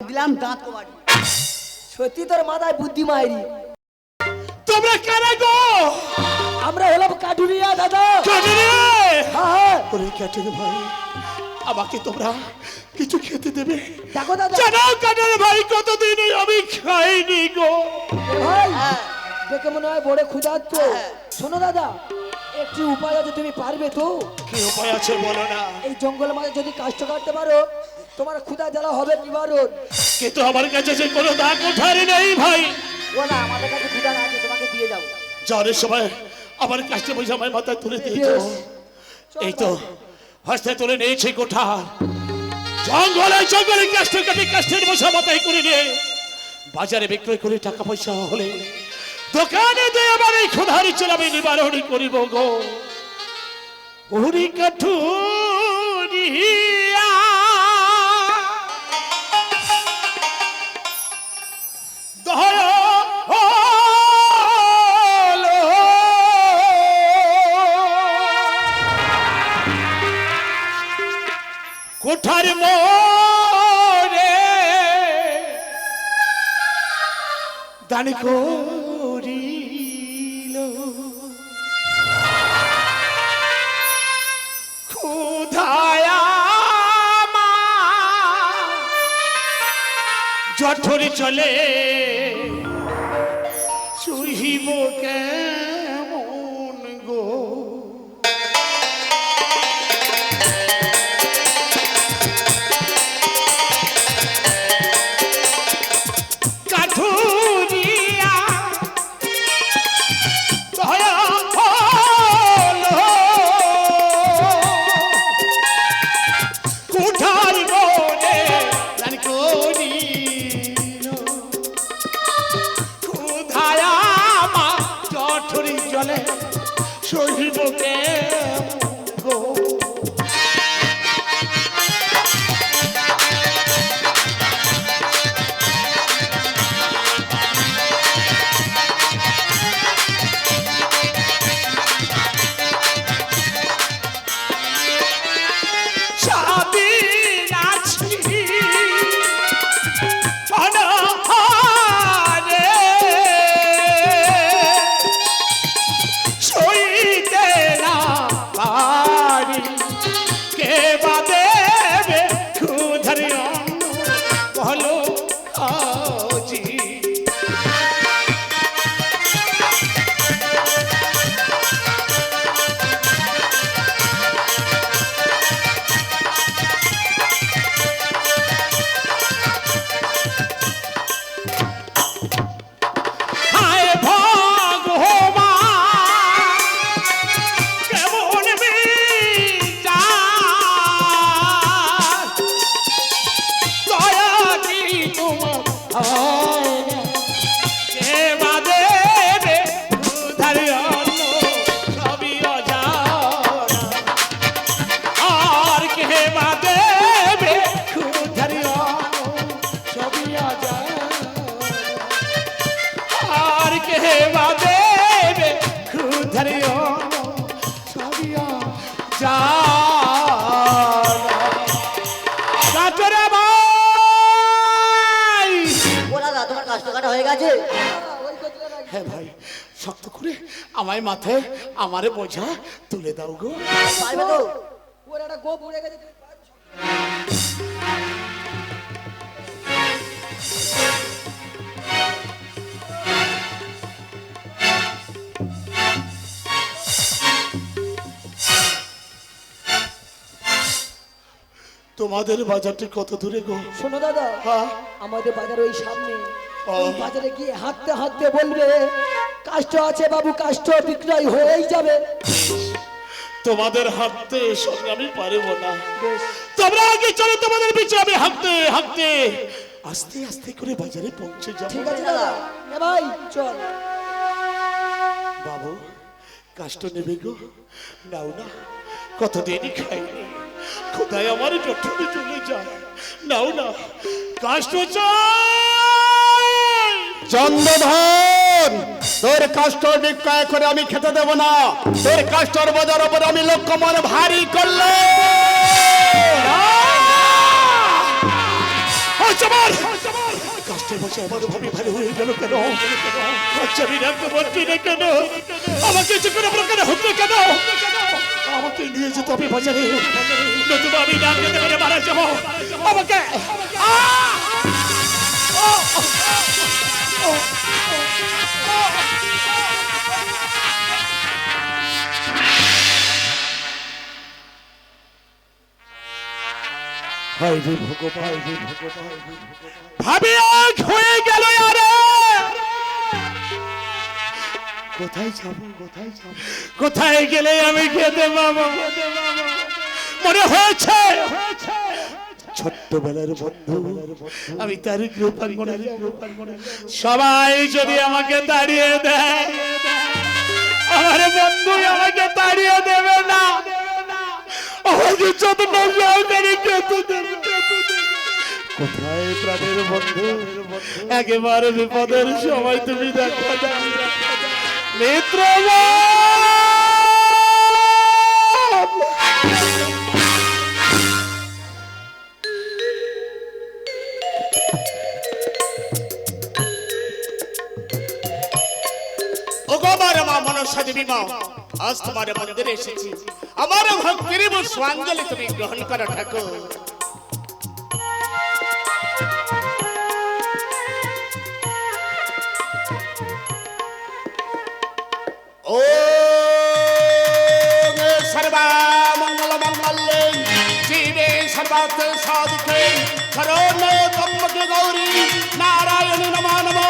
দিলাম দাঁত সত্যি তোর মাথায় বুদ্ধি মায়েরি তোমরা কারা গো? আমরা হলাম কাটুরিয়া দাদা। হ্যাঁ হ্যাঁ। ওরে কাটুরে ভাই আমাকে তোমরা কিছু খেতে দেবে? দেখো দাদা। জানাও কাটুরে ভাই কতদিন আমি খাইনি গো। ভাই হ্যাঁ। দেখে মনে হয় বড় ক্ষুধার্ত শোনো দাদা একটি উপায় আছে তুমি পারবে তো? কি উপায় আছে বলো না। এই জঙ্গলের মাঝে যদি কাষ্ট কাটতে পারো তোমার ক্ষুধা জ্বালা হবে নিবারণ কিন্তু আমার কাছে যে কোনো দাগ ওঠারি নেই ভাই। ও না আমাদের কাছে ক্ষুদা না আছে তোমাকে দিয়ে যাব জ্বরের সময় আমার কাছে বসে আমার মাথায় তুলে Yes. এই তো হাসতে তুলে নিয়েছি কোঠা জঙ্গলে জঙ্গলে কাষ্ট কাটে কাষ্টের বসা মাথায় করে নিয়ে বাজারে বিক্রয় করে টাকা পয়সা হলে দোকানে দিয়ে আমার এই ক্ষুধারি চলে আমি নিবারণ করিব গো। ওরি কোঠার মোরে দান করিল। ক্ষুধায়া মা চলে সুহিব কেমন হয়ে গেছে? হ্যাঁ ভাই শক্ত করে আমায় মাথায় আমারে বোঝা তুলে দাও গো। পারবে তো? ওর একটা গোপ উড়ে গেছে। তোমাদের বাজারটি কত দূরে গো? শোনো দাদা হ্যাঁ? আমাদের বাজার ওই সামনে। ওই বাজারে গিয়ে হাঁটতে হাঁটতে বলবে কাষ্ট আছে বাবু কাষ্ট বিক্রয় হয়েই যাবে। তোমাদের হাঁটতে সঙ্গে আমি পারব না। তোমরা আগে চলো তোমাদের পিছু আমি হাঁটতে হাঁটতে। আস্তে আস্তে করে বাজারে পৌঁছে যাব। ঠিক আছে দাদা। এ ভাই চল। বাবু কাষ্ট নেবে গো? নাও না কতদিনই খাইনি। কোথায় আমার জঠরে চলে যায়? নাও না কাষ্ট চন্দ্রধন তোর কাষ্ট বিক্রয় করে আমি খেতে দেব না। তোর কাষ্টর বাজার উপর আমি লক্ষ্য মনে ভারী করলে। আমার বসে হয়ে গেল কেন? আজ আমি রাখতে পারছি না কেন? আমাকে যে কোনো প্রকারে হচ্ছে কেন? আমাকে নিয়ে যেতে হবে বাজারে। নতুবা আমি ডাক দিতে পেরে মারা যাব। আমাকে! আহ! রে ভগবান রে ভগবান ভাবি হয়ে কোথায় যাব কোথায় যাব? কোথায় গেলে আমি খেতে পাবো? মনে হয়েছে? ছোট্টবেলার বন্ধু। আমি তার সবাই যদি আমাকে তাড়িয়ে দেয়, আমার বন্ধু আমাকে তাড়িয়ে দেবে না। কোথায় প্রাণের বন্ধু? একেবারে বিপদের সময় তুমি দেখা মিত্র আজ তোমার মন্দিরে এসেছি। আমার ভক্তির পুষ্পাঞ্জলি তুমি গ্রহণ করো ঠাকুর। ও সর্বা মঙ্গল জীবে সর্বার্থ সাধিকে শরণ ত্রম্বকে গৌরী। নারায়ণী নমো নমো।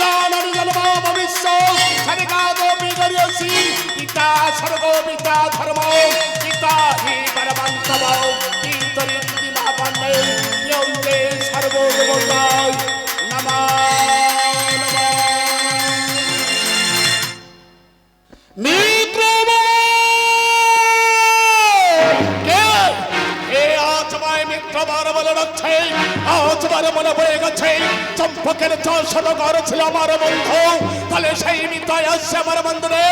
জাননি জন্ম গরিয়সি পিতা ধর্ম পিতা হি পরমন্তম গেছে চম্পকের চার শতকর ছিল আমার বন্ধু। তাহলে সেই মিত্রায় আসছে আমার মন্দিরে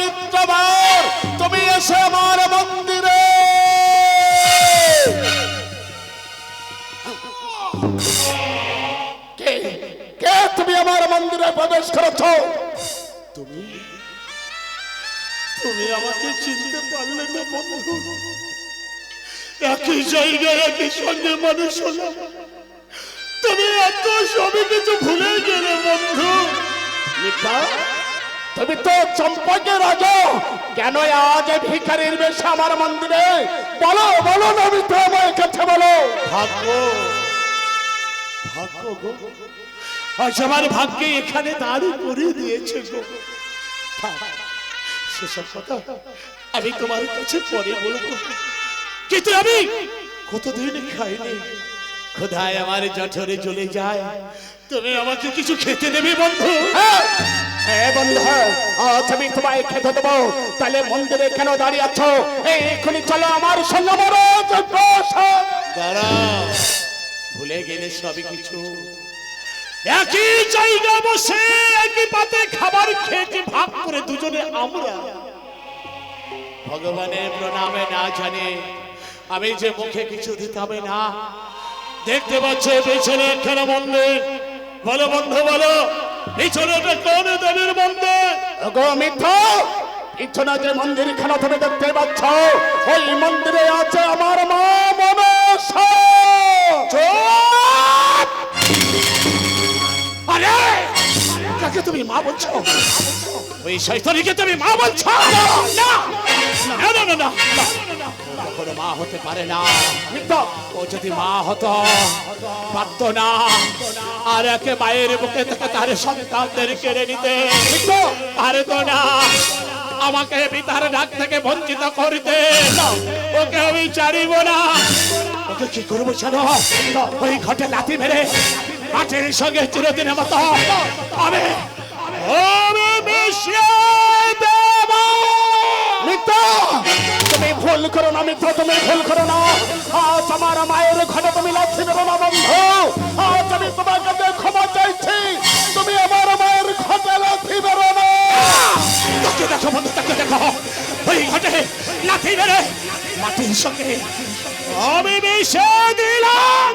মিত্রবার তুমি এসে আমার মন্দিরে। তুমি আমার মন্দিরে প্রবেশ করেছ? তুমি তুমি আমাকে চিনতে পারলে না বন্ধু। একই জায়গায় একই সঙ্গে মানুষ হলাম। তুমি এত সবই কিছু ভুলে গেলে, বন্ধু। তুমি তো চম্পকের রাজা। কেন আজ ভিখারির বেশে আমার মন্দিরে? বলো বলো না মিথ্যা আমার কাছে বলো। ভাগ্য। ভাগ্য গো। আজ আমার ভাগ্যে এখানে দাঁড়ি করে দিয়েছে গো। সেসব কথা আমি তোমার কাছে পরে বলব। কিন্তু আমি কতদিন খাইনি? খোদায় আমার জঠরে চলে যায়। তুমি আমাকে কিছু খেতে দেবে বন্ধু? হ্যাঁ। হ্যাঁ বন্ধু আজ আমি তোমায় খেতে দেবো। তাহলে মন্দিরে কেন দাঁড়িয়ে আছো? এক্ষুনি চলো আমার সঙ্গে দাঁড়াও। ভুলে গেলে সবই কিছু। একই জায়গা বসে একই পাতে খাবার খেয়েছি ভাগ করে দুজনে আমরা। ভগবানের প্রণামে না জানে আমি যে মুখে কিছু দিতে হবে না। দেখতে পাচ্ছ পেছনে একখানা মন্দির। বলো বন্ধু বলো। পিছনে ওটা কোন দেবীর মন্দির? গো মিথ্যা। পিছনে যে মন্দির খানা তুমি দেখতে পাচ্ছ ওই মন্দিরে আছে আমার মা মনসা। চুপ! আরে! কাকে তুমি মা বলছো? ওই শৈতনীকে তুমি মা বলছো? না! না না না কখনো মা হতে পারে না। ও যদি মা হতো পারত না। আর একে মায়ের বুকে থেকে তার সন্তানদের কেড়ে নিতে পারত না। আমাকে পিতার ডাক থেকে বঞ্চিত করতে ওকে আমি চারিব না। ওকে কি করব জানো? ওই ঘটে লাথি মেরে মাটির সঙ্গে চিরদিনের মতো আমি তুমি ভুল করো না মিথ্যা তুমি ভুল করো না। আজ আমার মায়ের ঘরে তুমি লাথি দেবো না, বন্ধু। আজ আমি তোমার কাছে ক্ষমা চাইছি, তুমি আমার মায়ের ঘরে লাথি দেবো না। তাকে দেখো, বন্ধু, তাকে দেখো। ওই ঘটে লাথি মেরে মাটির সঙ্গে। আমি মিশে দিলাম।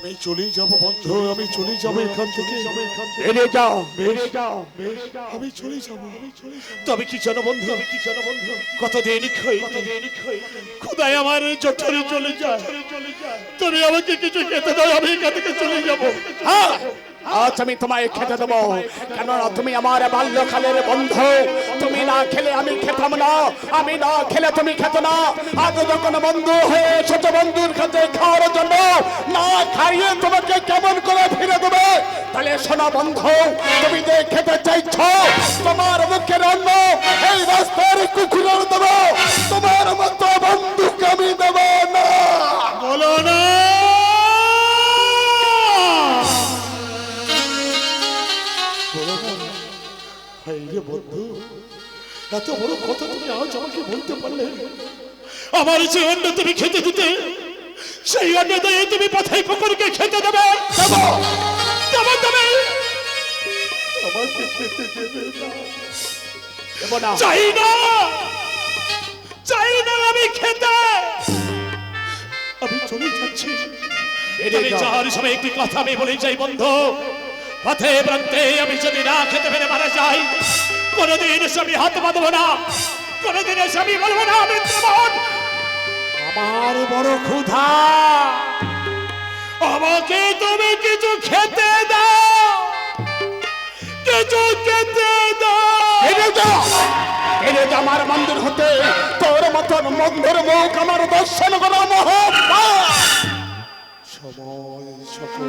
আমি চলে যাব বন্ধু আমি চলে যাব এখান থেকে। বেরিয়ে যাও বেরিয়ে যাও। আমি চলে যাব। আমি চলে যাব। তবে কি জানো বন্ধু? আমি কি জানো বন্ধু? কতদিন খাই কতদিন খই খোদাই আমার জঠরে চলে যায়। তুমি আমাকে কিছু খেতে দাও আমি এখান থেকে চলে যাব। হ্যাঁ, আজ আমি তোমায় খেতে দেবো। কেননা তুমি আমার বাল্যকালের বন্ধু। তুমি না খেলে আমি খেতাম না। আমি না খেলে তুমি খেত না। আজ যখন বন্ধু হয়ে ছোট বন্ধুর কাছে খাওয়ার জন্য না খাইয়ে তোমাকে কেমন করে ফিরে দেবে? তাহলে শোনা বন্ধু, তুমি যে খেতে চাইছ, তোমার মুখের অন্ন এই রাস্তার বড় কথা তুমি আজ আমাকে বলতে পারলে? আমার যে অন্ন তুমি খেতে দিতে সেই অন্ন দিয়ে তুমি পথাই কুকুরকে খেতে দেবে। দেবো। দেবো দেবে আমাকে খেতে দেবে না। চাই না। চাই না। আমি খেতে। আমি চলে যাচ্ছি। যাওয়ার সময় একটি কথা আমি বলে যাই বন্ধু। পথে প্রান্তে আমি যদি না খেতে পেরে মারা যাই কোনোদিন স্বামী হাত বাঁধবো না। কোনোদিন স্বামী বলব না মিত্রমন আমার বড় ক্ষুধা। আমাকে তুমি কিছু খেতে দাও। কিছু খেতে দাও। যা আমার মন্দির হতে তোর মতন মন্দির মুখ আমার দর্শন করা মহা সময় সকল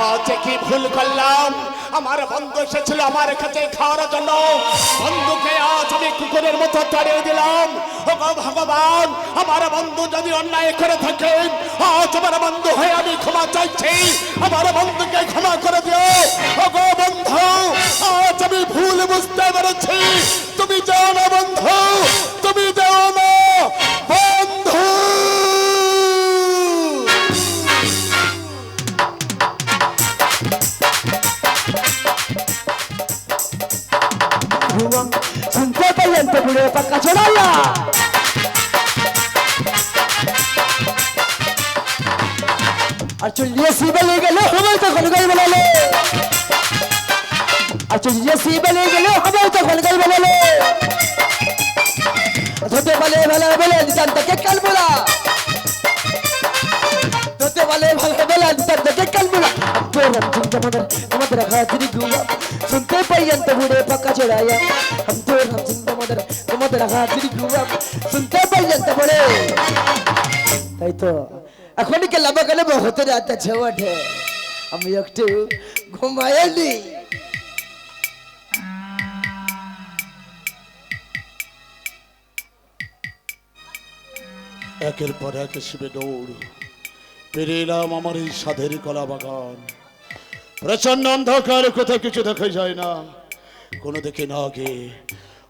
আজ কি ভুল করলাম? আমার বন্ধু এসেছিল আমার কাছে খাওয়ার জন্য। বন্ধুকে আজ আমি কুকুরের মতো তাড়িয়ে দিলাম। ওগো ভগবান, আমার বন্ধু যদি অন্যায় করে থাকেন আজ আমার বন্ধু হয়ে আমি ক্ষমা চাইছি। আমার বন্ধুকে ক্ষমা করে দিও। ওগো বন্ধু, আজ আমি ভুল বুঝতে পেরেছি। তুমি যাও না বন্ধু, তুমি যাও না टेन पे बुढ़े पक्का छोड़ाया और चुलिए सीबे ले गए हमें तो खनगल बना ले और चुलिए सीबे ले गए हमें तो खनगल बना ले धोते वाले भला बोले इंसान तक कल बोला धोते वाले भला बोला इंसान तक कल बोला तेरा तुम सुनते पयंत बुढ़े पक्का चढ़ाया हम तो হতে আমি একটু একের পর এক শিবে দৌড়। পেরে এলাম আমার এই সাধের কলা বাগান। প্রচণ্ড অন্ধকার, কোথাও কিছু দেখা যায় না। কোনো দিকে না গিয়ে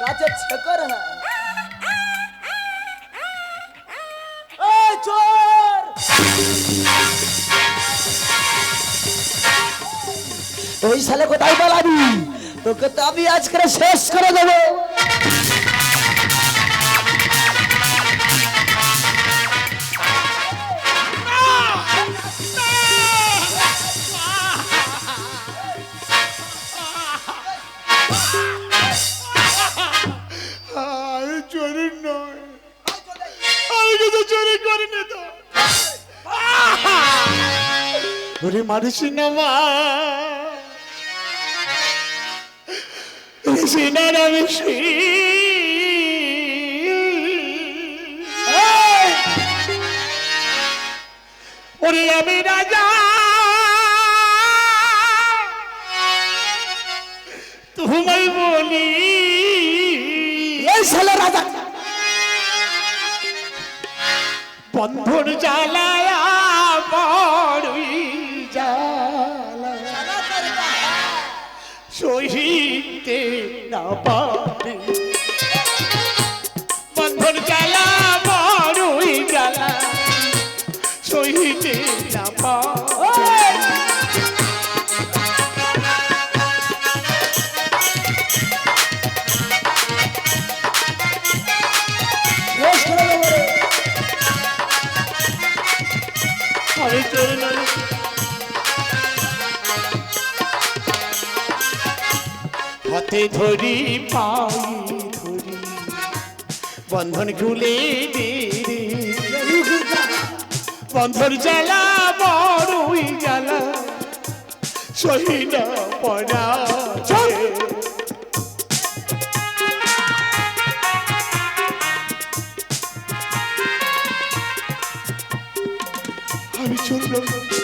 গাছে ছেকর না। চোর! ওই সালে কোথায় পালাবি? তোকে তো আমি আজকে শেষ করে দেবো। ওরে নামা সিনার আমি ওরে আমি রাজা। তোমায় বলি। এই শালা রাজা। বন্ধন জ্বালায় না হাতে ধরি পাই ধরি। বন্ধন খুলে দে বন্ধন জ্বালা বড়ই জ্বালা সহিনা পড়া আমি চললাম।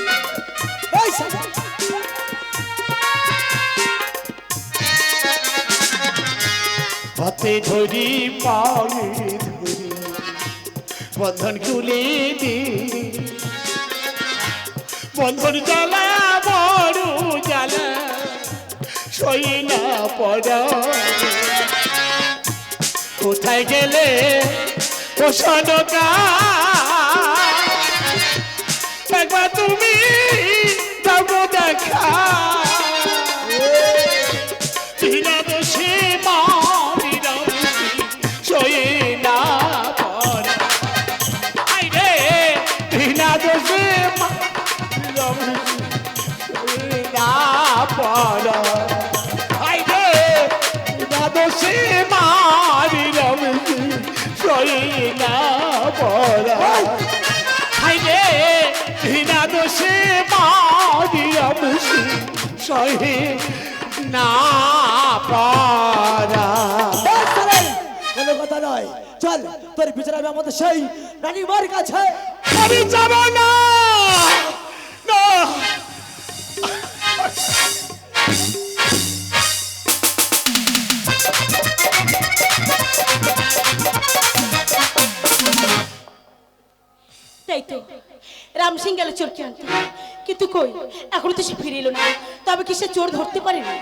হাতে ধরি পায়ে ধরি। বন্ধন খুলে দে। বন্ধন জ্বালা, বড় জ্বালা সই না পড়া। কোথায় গেলে সনকা একবার তুমি যাব দেখা। পড়া আই রে বিনা দোষে মারিলাম সয়ে না পড়া আই রে বিনা দোষে মারিলাম সয়ে না পারা কোনো কথা নয় চল তোর বিচার হবে আমাদের সেই রানীমার কাছে আমি যাব না রাম সিং গেল চোরকে আনতে কিন্তু কই? এখনও তো সে ফিরে এলো না। তবে কি সে চোর ধরতে পারেনি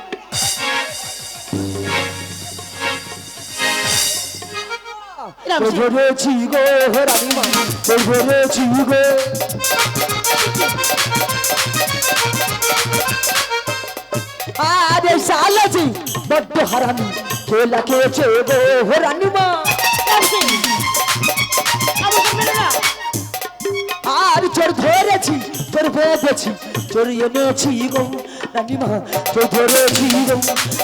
রাম তোর সিং। ধরেছি গো রানীমা তোর ধরেছি গো। আরে সালাজি বড্ড হারামি। খেলা খেয়েছে গো রানীমা? আর চোর ধরেছি চোর বেঁধেছি চোর এনেছি গো রানীমা চোর ধরেছি গো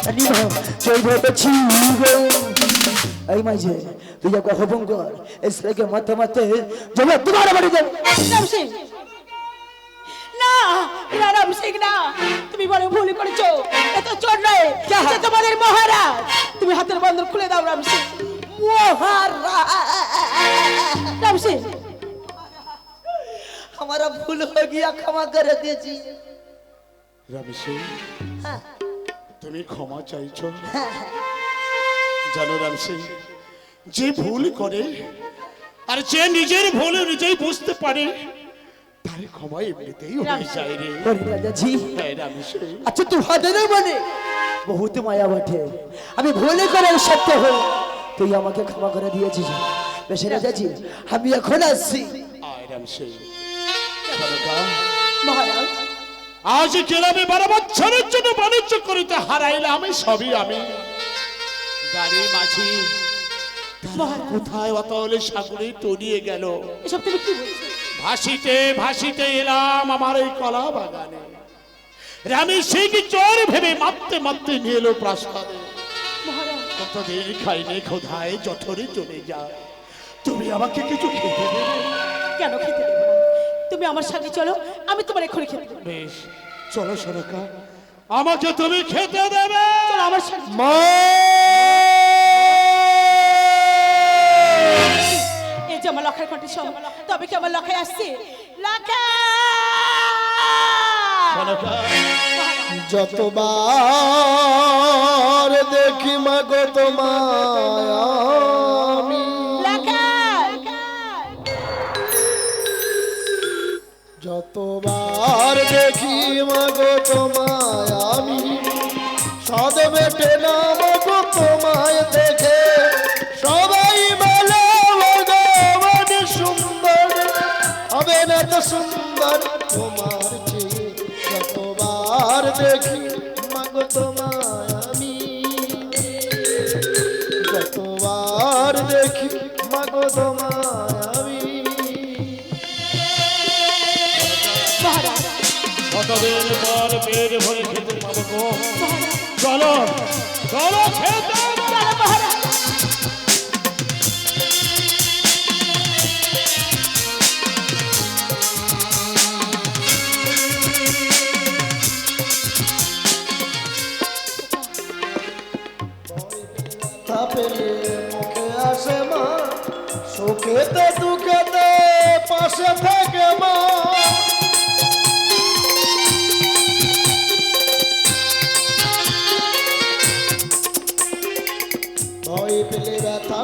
রানীমা চোর ধরেছি গো। এই মাঝে তুই যা হবং কর এসকে মাথে মাথে জমা তোমার বাড়ি দেব রাম সিং। না রাম সিং না তুমি বড় ভুল করেছ। এত চোর নয় তোমাদের মহারাজ। তুমি হাতের বন্ধন খুলে দাও রাম সিং। রাম সিং हमारा भूल हो गया क्षमा कर दीजिए রবি সিং তুমি ক্ষমা চাইছো জানো রাম সিং যে ভুল করে আর যে নিজের ভুল নিজেই বুঝতে পারে তার ক্ষমা এমনিতেই হয়ে যায় রে রাজাজি হ্যাঁ, রাম সিং আচ্ছা তুই হাতে না মানে বহুত মায়া বটে আমি ভুলে করে সত্য হই তুই আমাকে ক্ষমা করে দিয়েছিস বেশ রাজাজি আমি এখন আসছি আয় রাম সিং কনকা, মহারাজ। আজ গ্রামে বারো বছরের জন্য বাণিজ্য করিতে হারাইলাম সবই আমি। গাড়ি কোথায় অতলে সাগরে তলিয়ে গেল? এসব তুমি কি ভাসিতে ভাসিতে এলাম আমার এই কলা বাগানে। সিং চোর ভেবে মারতে মারতে নিয়ে এলো প্রাসাদে। কতদিন খাইনি খোধায় জঠরে চলে যায়। তুমি আমাকে কিছু খেতে দেবে? কেন খেতে দেবো? তুমি আমার সাথে চলো আমি তোমার এক্ষুনি খেতে দেবো। বেশ চলো সরকা। আমাকে তুমি খেতে দেবে। চলো আমার সাথে মা! এই যে আমার লখার কণ্ঠে সব তবে কি আমার লখায় আসছে? লখা! সরকা। যতবার দেখি মা গো তোমায় দেখি মা তোমায় আমি। তোমায় দেখে সবাই বলে ভগবান সুন্দর হবে না তো সুন্দর তোমার চেয়ে যতবার দেখি মা গো তোমায় আমি। যতবার দেখি মা গো তোমায় চলো। চলো খেতে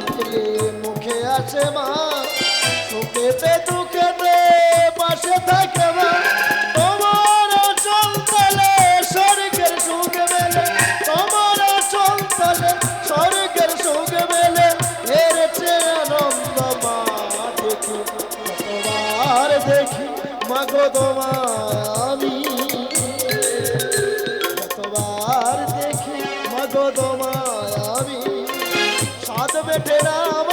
পেলে মুখে আসে মা সুখেতে দুঃখেতে পাশে থাকে মা। love.